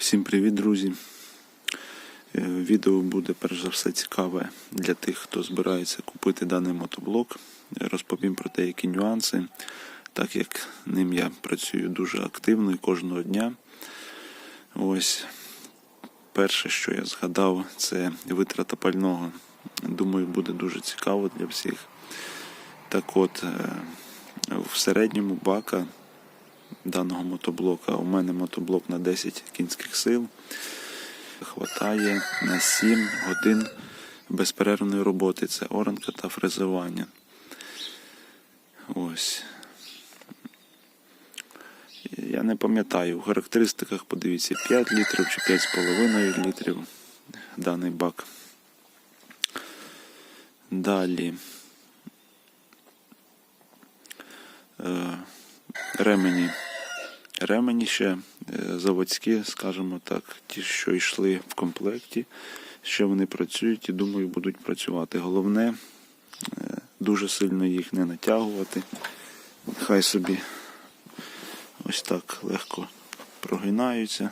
Всім привіт, друзі! Е, Відео буде перш за все цікаве для тих, хто збирається купити даний мотоблок. Розповім про деякі нюанси, так як ним я працюю дуже активно і кожного дня. Ось перше, що я згадав, це витрата пального. Думаю, буде дуже цікаво для всіх. Так от, е, в середньому бака даного мотоблока. У мене мотоблок на 10 кінських сил. Хватає на 7 годин безперервної роботи. Це оранка та фрезерування. Ось. Я не пам'ятаю, у характеристиках подивіться 5 літрів чи 5,5 літрів даний бак. Далі. Е, ремені. Ремені ще е, заводські, скажімо так, ті, що йшли в комплекті, ще вони працюють і думаю, будуть працювати. Головне е, дуже сильно їх не натягувати. Хай собі ось так легко прогинаються.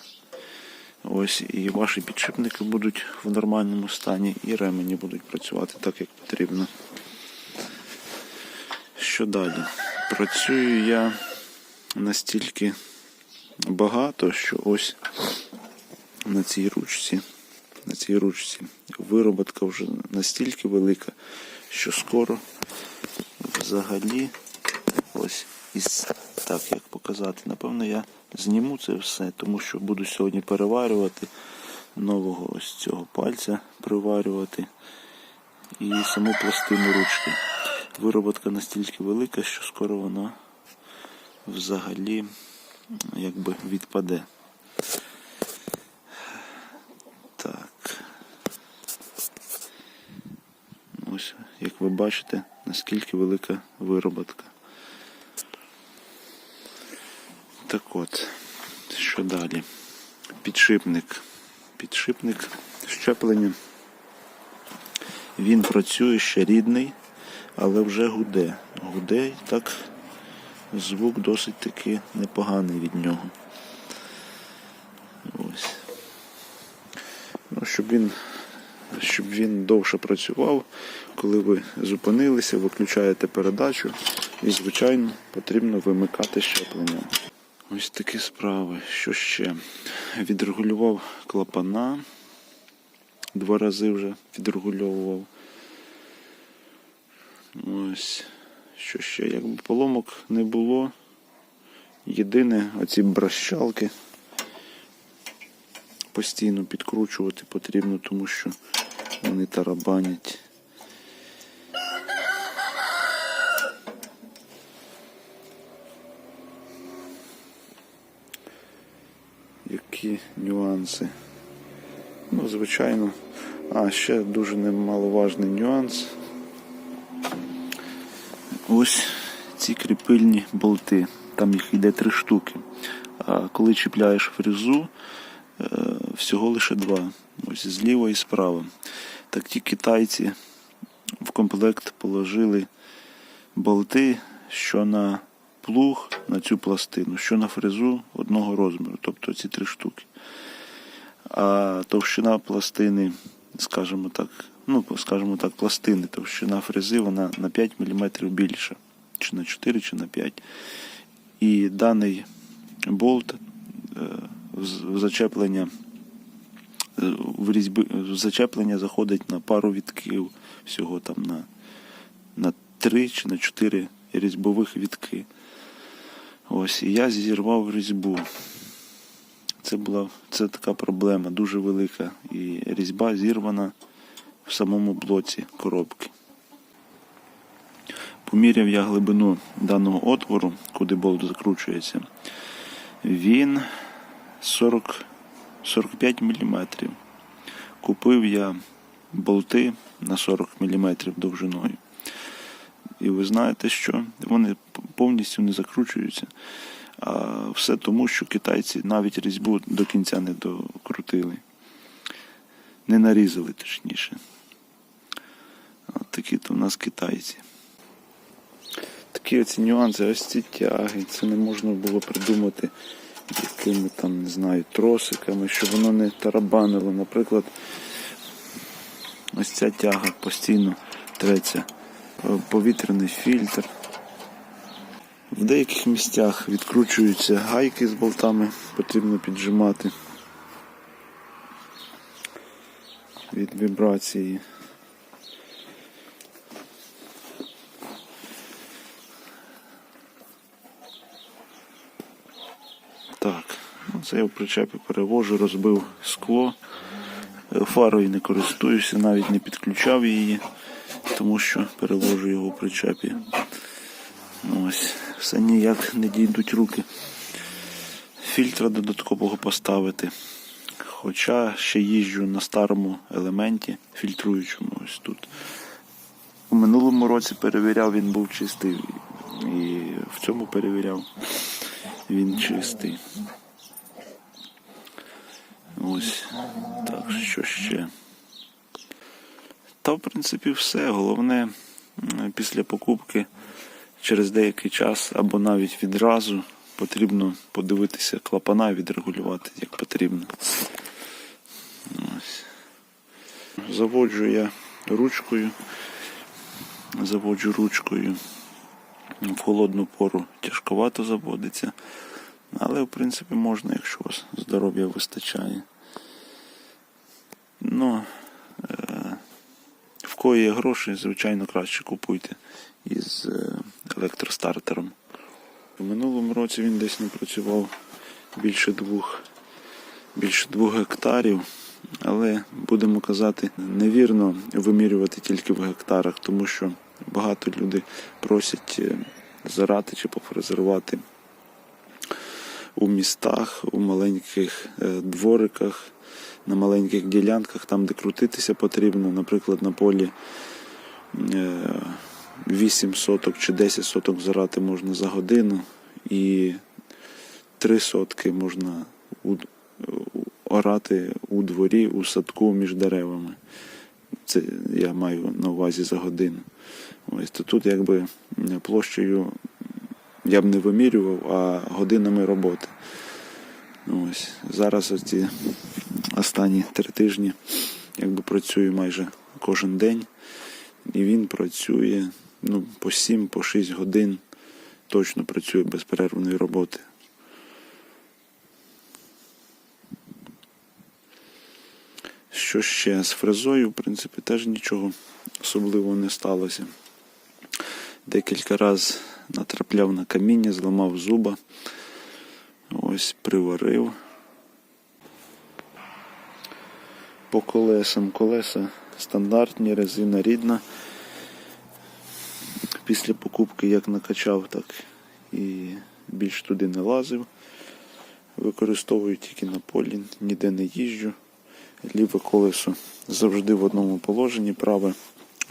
Ось і ваші підшипники будуть в нормальному стані, і ремені будуть працювати так, як потрібно. Що далі? Працюю я настільки багато, що ось на цій ручці, на цій ручці вироботка вже настільки велика, що скоро взагалі ось із так як показати. Напевно, я зніму це все, тому що буду сьогодні переварювати нового ось цього пальця приварювати і саму пластину ручки. Вироботка настільки велика, що скоро вона взагалі якби відпаде. Так. Ось, як ви бачите, наскільки велика вироботка. Так от, що далі? Підшипник. Підшипник щеплення. Він працює ще рідний, але вже гуде. Гуде так звук досить таки непоганий від нього. Ось. Ну, щоб він, щоб він довше працював, коли ви зупинилися, виключаєте передачу і, звичайно, потрібно вимикати щеплення. Ось такі справи. Що ще? Відрегулював клапана. Два рази вже відрегульовував. Ось. Що ще? Якби поломок не було. Єдине, оці бращалки постійно підкручувати потрібно, тому що вони тарабанять. Які нюанси? Ну, звичайно. А, ще дуже немаловажний нюанс. Ось ці кріпильні болти. Там їх йде три штуки. А коли чіпляєш фрезу, е, всього лише два. Ось зліва і справа. Так ті китайці в комплект положили болти, що на плуг, на цю пластину, що на фрезу одного розміру, тобто ці три штуки. А товщина пластини, скажімо так, ну, скажімо так, пластини, товщина фрези, вона на 5 мм більша, чи на 4, чи на 5. І даний болт е, в в зачеплення е, в різьби в зачеплення заходить на пару відків всього там на, на 3 чи на 4 різьбових відки. Ось, і я зірвав різьбу. Це була це така проблема, дуже велика. І різьба зірвана в самому блоці коробки. Поміряв я глибину даного отвору, куди болт закручується. Він 40, 45 мм. Купив я болти на 40 мм довжиною. І ви знаєте, що вони повністю не закручуються. А все тому, що китайці навіть різьбу до кінця не докрутили. Не нарізали, точніше. Такі то у нас китайці. Такі оці нюанси, ось ці тяги. Це не можна було придумати якими там, не знаю, тросиками, щоб воно не тарабанило. Наприклад, ось ця тяга постійно треться. Е, Повітряний фільтр. В деяких місцях відкручуються гайки з болтами, потрібно піджимати від вібрації. Так, ну, це я в причепі перевожу, розбив скло. Е, Фарою не користуюся, навіть не підключав її, тому що перевожу його в причепі. Ну, Ось, все ніяк не дійдуть руки. Фільтра додаткового поставити. Хоча ще їжджу на старому елементі, фільтруючому ось тут. У минулому році перевіряв, він був чистий. І в цьому перевіряв, він чистий. Ось так, що ще. Та, в принципі, все. Головне після покупки через деякий час або навіть відразу потрібно подивитися клапана і відрегулювати як потрібно. Ось. Заводжу я ручкою. Заводжу ручкою. В холодну пору тяжковато заводиться. Але, в принципі, можна, якщо у вас здоров'я вистачає. Ну, е, в кої є гроші, звичайно, краще купуйте із е, електростартером. У минулому році він десь напрацював більше двох, більше двох гектарів, але будемо казати, невірно вимірювати тільки в гектарах, тому що багато людей просять е, зарати чи пофрезерувати у містах, у маленьких двориках, на маленьких ділянках, там, де крутитися потрібно, наприклад, на полі е, 8 соток чи 10 соток зарати можна за годину, і 3 сотки можна орати у дворі, у садку між деревами. Це я маю на увазі за годину. Ось то тут якби площею я б не вимірював, а годинами роботи. Ось. Зараз ці останні три тижні якби працюю майже кожен день. І він працює ну, по 7 по 6 годин точно працює без перервної роботи. Що ще з фрезою, в принципі, теж нічого особливого не сталося. Декілька разів натрапляв на каміння, зламав зуба. Ось приварив. По колесам. Колеса стандартні, резина рідна. Після покупки як накачав, так і більш туди не лазив. Використовую тільки на полі, ніде не їжджу. Ліве колесо завжди в одному положенні, праве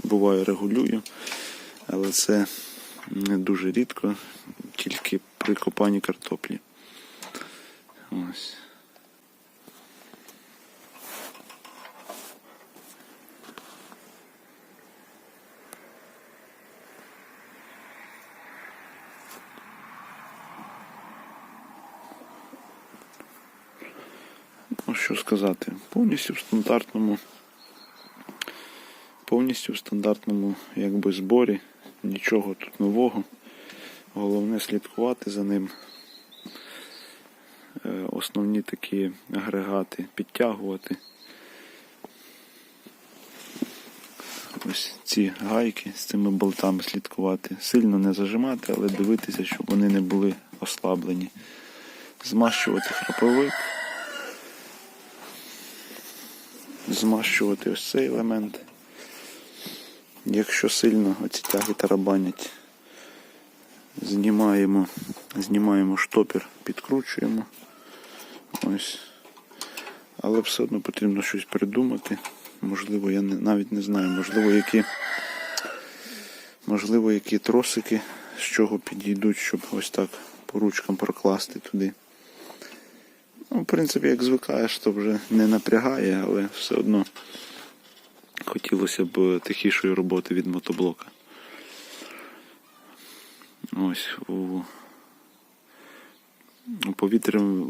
буває регулюю, але це не дуже рідко, тільки при копанні картоплі. Ось. Ну, що сказати, повністю в стандартному, повністю в стандартному якби зборі, нічого тут нового. Головне слідкувати за ним. Основні такі агрегати підтягувати. Ось ці гайки з цими болтами слідкувати. Сильно не зажимати, але дивитися, щоб вони не були ослаблені. Змащувати храповик. змащувати ось цей елемент. Якщо сильно оці тяги тарабанять, знімаємо, знімаємо штопір, підкручуємо. Ось. Але все одно потрібно щось придумати. Можливо, я не, навіть не знаю, можливо, які, можливо, які тросики з чого підійдуть, щоб ось так по ручкам прокласти туди. Ну, в принципі, як звикаєш, то вже не напрягає, але все одно хотілося б тихішої роботи від мотоблока. Ось у У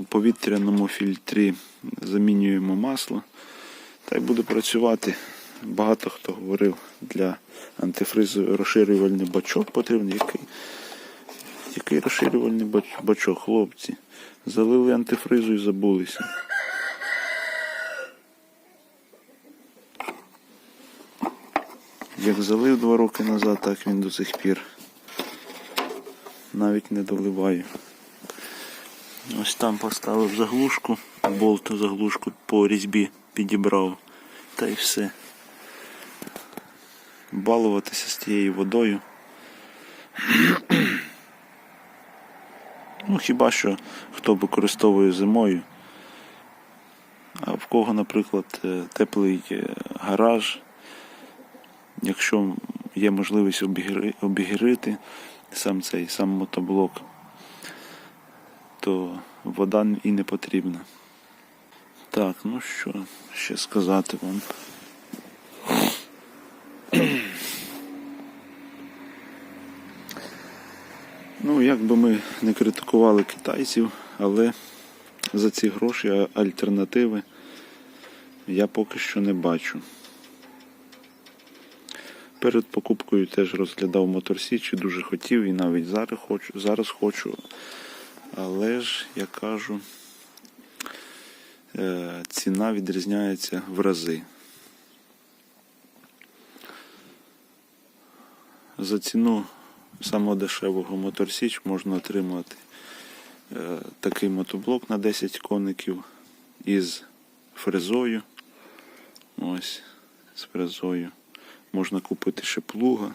повітряному фільтрі замінюємо масло. Та й буде працювати. Багато хто говорив, для антифризу розширювальний бачок потрібен. Який, який розширювальний бач- бачок, хлопці? Залили антифризу і забулися. Як залив два роки назад, так він до сих пір. Навіть не доливаю. Ось там поставив заглушку, болт заглушку по різьбі підібрав. Та й все. Балуватися з тією водою. Ну, хіба що хто використовує зимою. А в кого, наприклад, е, теплий е, гараж, якщо є можливість обігри- обігріти сам цей сам мотоблок, то вода і не потрібна. Так, ну що ще сказати вам. Ну, як би ми не критикували китайців, але за ці гроші альтернативи я поки що не бачу. Перед покупкою теж розглядав Моторсіч і дуже хотів і навіть зараз хочу, зараз хочу. Але ж я кажу, е, ціна відрізняється в рази. За ціну самого дешевого Моторсіч можна отримати е, такий мотоблок на 10 коників із фрезою. Ось, з фрезою. Можна купити ще плуга.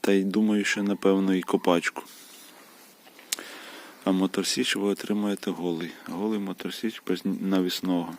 Та й думаю, що напевно і копачку. А моторсіч ви отримаєте голий. Голий моторсіч без навісного.